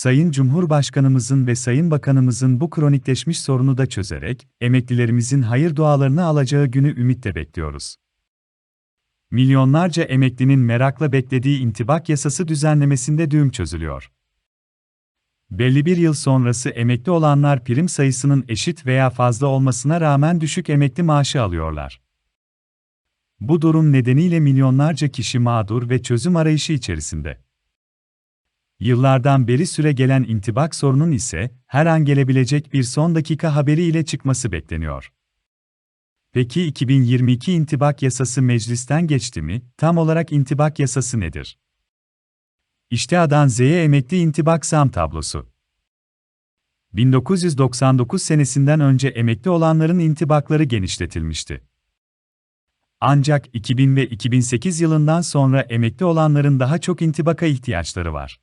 Sayın Cumhurbaşkanımızın ve Sayın Bakanımızın bu kronikleşmiş sorunu da çözerek, emeklilerimizin hayır dualarını alacağı günü ümitle bekliyoruz. Milyonlarca emeklinin merakla beklediği intibak yasası düzenlemesinde düğüm çözülüyor. Belli bir yıl sonrası emekli olanlar prim sayısının eşit veya fazla olmasına rağmen düşük emekli maaşı alıyorlar. Bu durum nedeniyle milyonlarca kişi mağdur ve çözüm arayışı içerisinde. Yıllardan beri süre gelen intibak sorunun ise her an gelebilecek bir son dakika haberi ile çıkması bekleniyor. Peki 2022 intibak yasası meclisten geçti mi? Tam olarak intibak yasası nedir? İşte A'dan Z'ye emekli intibak zam tablosu. 1999 senesinden önce emekli olanların intibakları genişletilmişti. Ancak 2000 ve 2008 yılından sonra emekli olanların daha çok intibaka ihtiyaçları var.